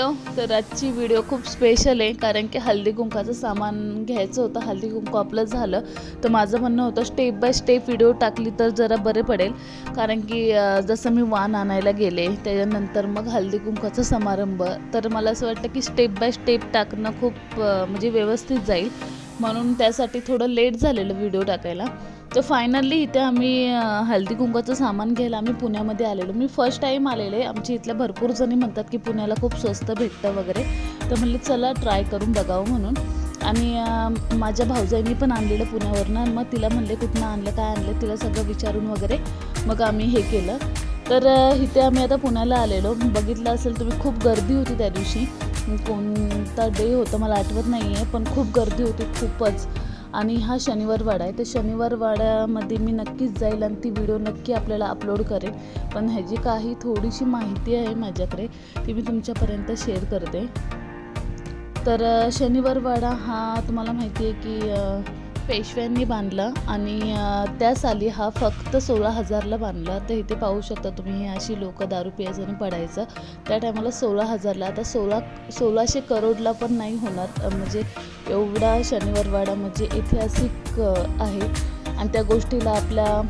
Hello तर आजची video खूप स्पेशल आहे कारण की हल्दी कुंकाचं सामान घ्यायचं होतं हल्दी कुंकू आपलं झालं. तर माझं म्हणणं होतं स्टेप बाय स्टेप व्हिडिओ टाकली तर जरा बरे पडेल. कारण की जसं मी वाण आणायला गेले त्याच्यानंतर मग हल्दी कुंकाचा समारंभ. तर मला असं वाटतं की स्टेप बाय स्टेप टाकणं खूप म्हणजे व्यवस्थित जाईल. म्हणून त्यासाठी थोडं लेट झालेलं व्हिडिओ टाकायला. तर फायनली इथे आम्ही हल्दी कुंकाचं सामान घ्यायला आम्ही पुण्यामध्ये आलेलो. मी फर्स्ट टाईम आलेले. आमच्या इथल्या भरपूर जणी म्हणतात की पुण्याला खूप स्वस्त भेटतं वगैरे. तर म्हणले चला ट्राय करून बघावं म्हणून. आणि माझ्या भाऊजाईनी पण आणलेलं पुण्यावरनं मग तिला म्हणले कुठनं आणलं काय आणलं तिला सगळं विचारून वगैरे. मग आम्ही हे केलं. तर इथे आम्ही आता पुण्याला आलेलो. बघितलं असेल तुम्ही खूप गर्दी होती त्या दिवशी. कोणता डे होता मला आठवत नाही आहे पण खूप गर्दी होती खूपच. आणि हा शनिवार वाडा आहे. तर शनिवार वाड्यामध्ये मी नक्कीच जाईल आणि ती व्हिडिओ नक्की आपल्याला अपलोड करेन. पण ह्याची काही थोडीशी माहिती आहे माझ्याकडे ती मी तुमच्यापर्यंत शेअर करते. तर शनिवार वाडा हा तुम्हाला माहिती आहे की पेशव्यांनी बांधला आणि त्या साली हा फक्त सोळा हजारला बांधला. तर इथे पाहू शकता तुम्ही हे अशी लोक दारू प्यायचं आणि पडायचं. त्या टायमाला सोळा हजारला आता सोळा सोळाशे करोडला पण नाही होणार. म्हणजे एवढा शनिवारवाडा म्हणजे ऐतिहासिक आहे. आणि त्या गोष्टीला आपल्या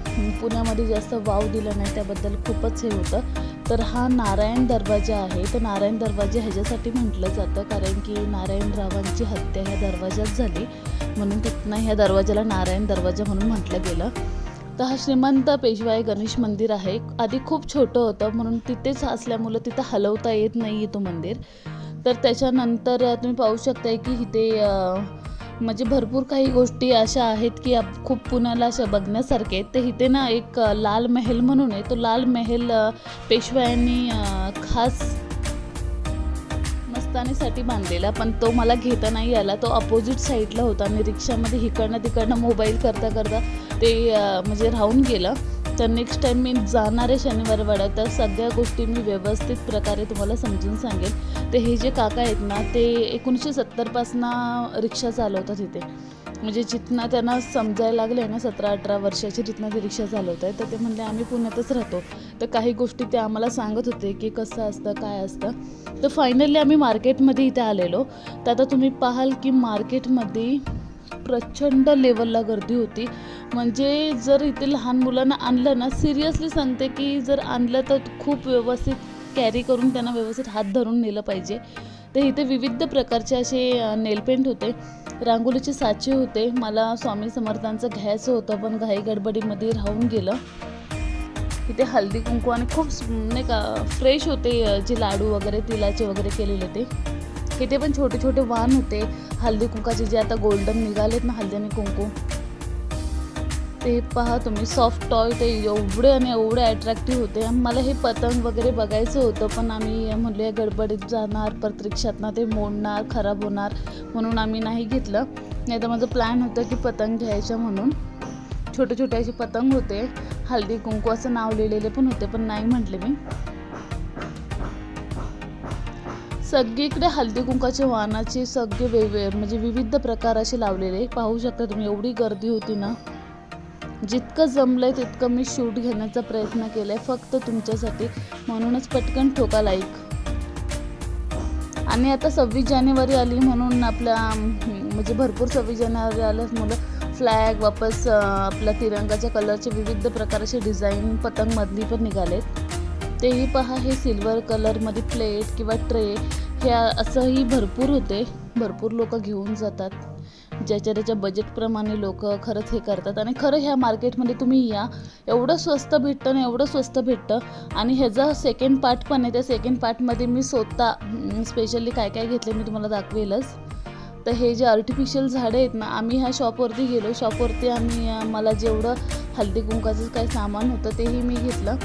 पुण्यामध्ये जास्त वाव दिला नाही त्याबद्दल खूपच हे होतं. तर हा नारायण दरवाजा आहे. तर नारायण दरवाजा ह्याच्यासाठी म्हटलं जातं कारण की नारायणरावांची हत्या ह्या दरवाजात झाली. म्हणून तिथनं ह्या दरवाजाला नारायण दरवाजा म्हणून म्हटलं गेलं. तर हा श्रीमंत पेशवाई गणेश मंदिर आहे. आधी खूप छोटं होतं म्हणून तिथेच असल्यामुळं तिथं हलवता येत नाही आहे तो मंदिर. तर त्याच्यानंतर तुम्ही पाहू शकताय की इथे म्हणजे भरपूर काही गोष्टी अशा आहेत की आप खूप पुण्याला अशा बघण्यासारखे आहेत. तर इथे ना एक लाल महल म्हणून आहे. तो लाल महल पेशव्यांनी खास मस्तानीसाठी बांधलेला. पण तो मला घेता नाही आला. तो अपोजिट साईडला होता. आणि रिक्षामध्ये इकडनं तिकडनं मोबाईल करता करता ते म्हणजे राहून गेलं. तर नेक्स्ट टाईम मी जाणार आहे शनिवार तर सगळ्या गोष्टी मी व्यवस्थित प्रकारे तुम्हाला समजून सांगेल. तर हे जे काका आहेत ना ते एकोणीसशे सत्तरपासनं रिक्षा चालवतात इथे. म्हणजे जिथनं त्यांना समजायला लागले ना सतरा अठरा वर्षाची जिथनं ते रिक्षा चालवत आहे तर ते म्हणले आम्ही पुण्यातच राहतो. तर काही गोष्टी ते आम्हाला सांगत होते की कसं असतं काय असतं. तर फायनली आम्ही मार्केटमध्ये इथे आलेलो. तर आता तुम्ही पाहाल की मार्केटमध्ये प्रचंड लेवलला गर्दी होती. म्हणजे जर इथे लहान मुलांना आणलं ना सिरियसली सांगते की जर आणलं तर खूप व्यवस्थित कॅरी करून त्यांना व्यवस्थित हात धरून नेलं पाहिजे. तर इथे विविध प्रकारचे असे नेलपेंट होते. रांगोळीचे साचे होते. मला स्वामी समर्थांचं घ्यायचं होतं पण घाई गडबडीमध्ये राहून गेलं. इथे हल्दी कुंकू आणि खूप नाही का फ्रेश होते जे लाडू वगैरे तिलाचे वगैरे केलेले ते इथे पण छोटे छोटे वाण होते. हल्दी कुंकाचे जे आता गोल्डन निघालेत ना हल्दी आणि कुंकू. ते पहा तुम्ही सॉफ्ट टॉय ते एवढे आणि एवढे अट्रॅक्टिव्ह होते. मला हे पतंग वगैरे बघायचं होतं पण आम्ही म्हणलो या गडबडीत जाणार परत रिक्षातनं ते मोडणार खराब होणार म्हणून आम्ही नाही घेतलं. नाही तर माझं प्लॅन होतं की पतंग घ्यायचं म्हणून. छोटे छोटे असे पतंग होते. हल्दी कुंकू असं नाव लिहिलेले पण होते पण नाही म्हटले मी. सगळीकडे हल्दी कुंकाचे वाहनाचे सगळे वेगवेगळे म्हणजे विविध प्रकार असे लावलेले पाहू शकता तुम्ही एवढी गर्दी होती ना. जितकं जमलंय तितकं मी शूट घेण्याचा प्रयत्न केलाय फक्त तुमच्यासाठी. म्हणूनच पटकन ठोका लाईक आणि आता सव्वीस जानेवारी आली म्हणून आपल्या म्हणजे भरपूर सव्वीस जानेवारी आल्यामुळं फ्लॅग वापस आपल्या तिरंगाच्या कलरचे विविध प्रकारचे डिझाईन पतंगमधली पण निघालेत. तेही पहा हे सिल्वर कलरमध्ये प्लेट किंवा ट्रे हे असंही भरपूर होते. भरपूर लोक घेऊन जातात. ज्याच्या त्याच्या बजेटप्रमाणे लोक खरंच हे करतात. आणि खरं ह्या मार्केटमध्ये तुम्ही या. एवढं स्वस्त भेटतं ना एवढं स्वस्त भेटतं. आणि ह्याचा सेकंड पार्ट पण आहे त्या सेकंड पार्टमध्ये मी स्वतः स्पेशली काय काय घेतले मी तुम्हाला दाखवेलच. तर हे जे आर्टिफिशियल झाडं आहेत ना आम्ही ह्या शॉपवरती गेलो. शॉपवरती आम्ही मला जेवढं हल्दी कुंकाचं काही सामान होतं तेही मी घेतलं.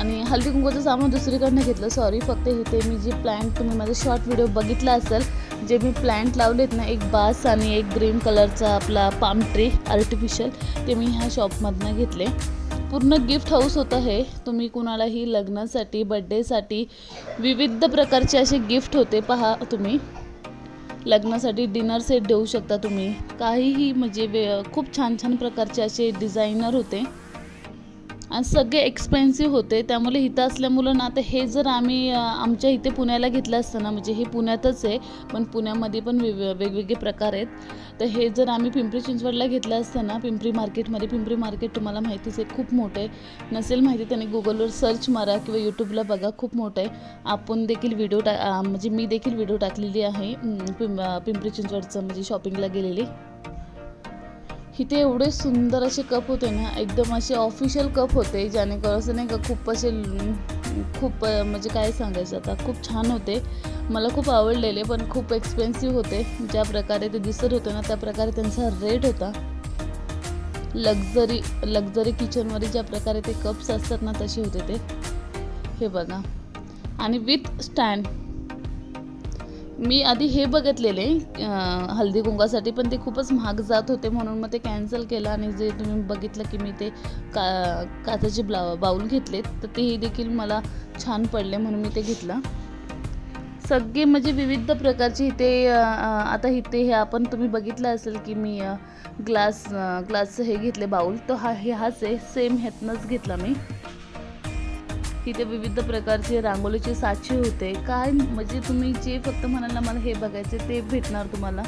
आणि हल्दी कुंकूचं सामान दुसरीकडनं घेतलं. सॉरी फक्त इथे मी जे प्लॅन्ट तुम्ही माझा शॉर्ट व्हिडिओ बघितला असेल जे मी प्लॅन्ट लावलेत ना एक बास आणि एक ग्रीन कलरचा आपला पाम ट्री आर्टिफिशियल ते मी ह्या शॉपमधनं घेतले. पूर्ण गिफ्ट हाऊस होतं हे. तुम्ही कुणालाही लग्नासाठी बड्डेसाठी विविध प्रकारचे असे गिफ्ट होते पहा तुम्ही. लग्नासाठी डिनर सेट देऊ शकता तुम्ही. काहीही म्हणजे वे खूप छान छान प्रकारचे असे डिझायनर होते. आणि सगळे एक्सपेन्सिव्ह होते. त्यामुळे इथं असल्यामुळं ना आता हे जर आम्ही आमच्या इथे पुण्याला घेतलं असतं ना म्हणजे हे पुण्यातच आहे पण पुण्यामध्ये पण वेग वेगवेगळे प्रकार आहेत. तर हे जर आम्ही पिंपरी चिंचवडला घेतलं असतं ना पिंपरी मार्केटमध्ये पिंपरी मार्केट तुम्हाला माहितीच आहे खूप मोठं आहे. नसेल माहिती त्याने गुगलवर सर्च मारा किंवा यूट्यूबला बघा खूप मोठं आहे. आपण देखील व्हिडिओ टा म्हणजे मी देखील व्हिडिओ टाकलेली आहे पिंप पिंपरी चिंचवडचं म्हणजे शॉपिंगला गेलेली. इथे एवढे सुंदर असे कप होते ना एकदम असे ऑफिशियल कप होते जेणेकरून असं नाही का खूप असे खूप म्हणजे काय सांगायचं आता खूप छान होते. मला खूप आवडलेले पण खूप एक्सपेन्सिव्ह होते. ज्या प्रकारे ते दिसत होते ना त्या प्रकारे त्यांचा रेट होता. लक्झरी लक्झरी किचनमध्ये ज्या प्रकारे ते कप्स असतात ना तसे होते ते. हे बघा. आणि विथ स्टँड मी आधी हे बघितलेले हल्दी कुंकासाठी पण ते खूपच महाग जात होते म्हणून मग ते कॅन्सल केलं आणि जे तुम्ही बघितलं की मी ते का काचाचे ब्ला बाऊल घेतले तर तेही देखील मला छान पडले म्हणून मी ते घेतलं. सगळे म्हणजे विविध प्रकारचे इथे आता इथे हे आपण तुम्ही बघितलं असेल की मी ग्लास ग्लासचं हे घेतले बाऊल तर हा हे हाच आहे सेम ह्यातनंच घेतला मी. तिथे विविध प्रकारचे रांगोळीचे साचे होते. काय म्हणजे तुम्ही जे फक्त म्हणाल ना मला हे बघायचे ते भेटणार तुम्हाला.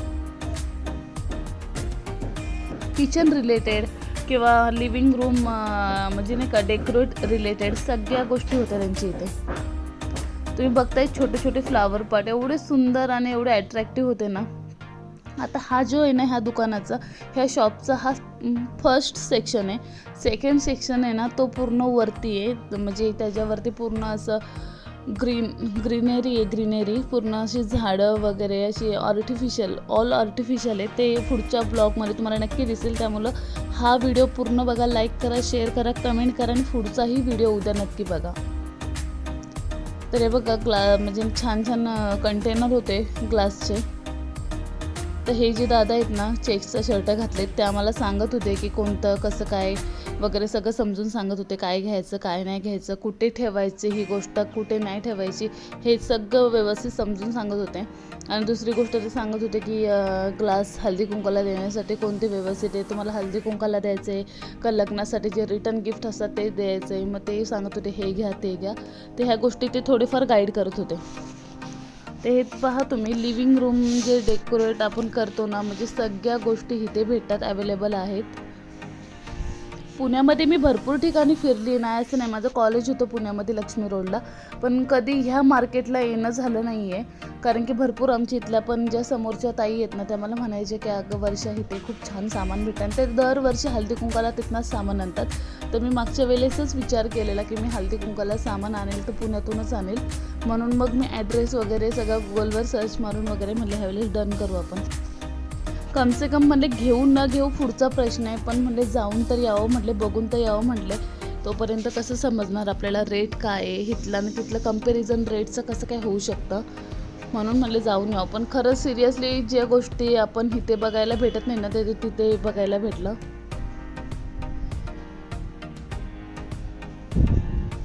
किचन रिलेटेड किंवा लिव्हिंग रूम म्हणजे नाही का डेकोरेट रिलेटेड सगळ्या गोष्टी होत्या त्यांच्या इथे. तुम्ही बघताय छोटे छोटे फ्लावर पॉट एवढे सुंदर आणि एवढे अट्रॅक्टिव्ह होते ना. आता हा जो आहे ना ह्या दुकानाचा ह्या शॉपचा हा फर्स्ट सेक्शन आहे. सेकंड सेक्शन आहे ना तो पूर्ण वरती आहे. म्हणजे त्याच्यावरती पूर्ण असं ग्रीन ग्रीनरी आहे ग्रीनरी पूर्ण अशी झाडं वगैरे अशी आर्टिफिशियल ऑल आर्टिफिशियल आहे. ते पुढच्या ब्लॉगमध्ये तुम्हाला नक्की दिसेल. त्यामुळं हा व्हिडिओ पूर्ण बघा लाईक करा शेअर करा कमेंट करा आणि पुढचाही व्हिडिओ उद्या नक्की बघा. तर हे बघा ग्ला म्हणजे छान छान कंटेनर होते ग्लासचे तर हे जे दादा आहेत ना चेक्सचा शर्ट घातलेत ते आम्हाला सांगत होते की कोणतं कसं काय वगैरे सगळं समजून सांगत होते काय घ्यायचं काय नाही घ्यायचं कुठे ठेवायची ही गोष्ट कुठे नाही ठेवायची हे सगळं व्यवस्थित समजून सांगत होते. आणि दुसरी गोष्ट ते सांगत होते की ग्लास हल्दी कुंकाला देण्यासाठी कोणते व्यवस्थित आहे तुम्हाला हल्दी कुंकाला द्यायचं आहे का लग्नासाठी जे रिटर्न गिफ्ट असतात ते द्यायचं आहे मग ते सांगत होते हे घ्या ते घ्या. ते ह्या गोष्टी ते थोडेफार गाईड करत होते. ते हे पहा तुम्ही लिव्हिंग रूम जे डेकोरेट आपण करतो ना म्हणजे सगळ्या गोष्टी इथे भेटतात अवेलेबल आहेत. पुण्यामध्ये मी भरपूर ठिकाणी फिरली नाही असं नाही. माझं कॉलेज होतं पुण्यामध्ये लक्ष्मी रोडला पण कधी ह्या मार्केटला येणं झालं नाही आहे कारण की भरपूर आमच्या इथल्या पण ज्या समोरच्या ताई आहेत ना त्या मला म्हणायचे की अगं वर्षा इथे खूप छान सामान भेटतं. आणि ते दरवर्षी हळदी कुंकाला तिथनंच सामान आणतात. तर मी मागच्या वेळेसच विचार केलेला की मी हल्दी कुंकाला सामान आणेल तर पुण्यातूनच आणेल. म्हणून मग मी ॲड्रेस वगैरे सगळं गुगलवर सर्च मारून वगैरे म्हणलं ह्यावेळेस डन करू आपण. कमसे कम म्हणले घेऊन न घेऊ पुढचा प्रश्न आहे पण म्हणले जाऊन तर यावं म्हटले बघून तर यावं म्हटले तोपर्यंत कसं समजणार आपल्याला रेट काय आहे? हिथला आणि तिथलं कंपॅरिझन रेटचं कसं काय होऊ शकतं? म्हणून म्हणले जाऊन यावं. पण खरंच सिरियसली ज्या गोष्टी आपण इथे बघायला भेटत नाही ना ते तिथे बघायला भेटलं.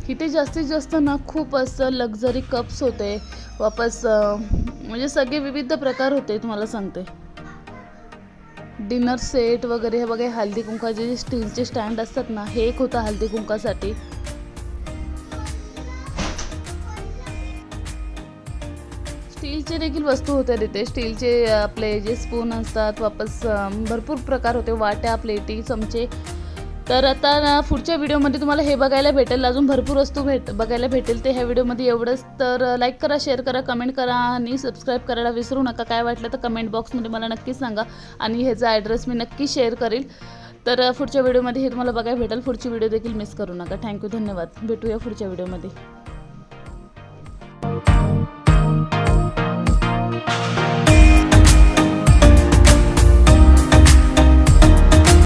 इथे जास्तीत जास्त ना खूप असं लक्झरी कप्स होते. वापस म्हणजे सगळे विविध प्रकार होते तुम्हाला सांगते. डिनर सेट वगैरे हे बघा हळदी कुंकाचे जे स्टीलचे स्टँड असतात ना हे एक होतं हळदी कुंकासाठी स्टीलचे देखील वस्तू होत्या तिथे. स्टीलचे आपले जे स्पून असतात वापस भरपूर प्रकार होते. वाट्या प्लेटी चमचे. तर आता ना पुढच्या व्हिडिओमध्ये तुम्हाला हे बघायला भेटेल. अजून भरपूर वस्तू भेट बघायला भेटेल ते ह्या व्हिडिओमध्ये एवढंच. तर लाईक करा शेअर करा कमेंट करा आणि सबस्क्राईब करायला विसरू नका. काय वाटलं तर कमेंट बॉक्समध्ये मला नक्की सांगा आणि ह्याचा ॲड्रेस मी नक्की शेअर करेल. तर पुढच्या व्हिडिओमध्ये हे तुम्हाला बघायला भेटेल. पुढची व्हिडिओ देखील मिस करू नका. थँक्यू धन्यवाद. भेटूया पुढच्या व्हिडिओमध्ये.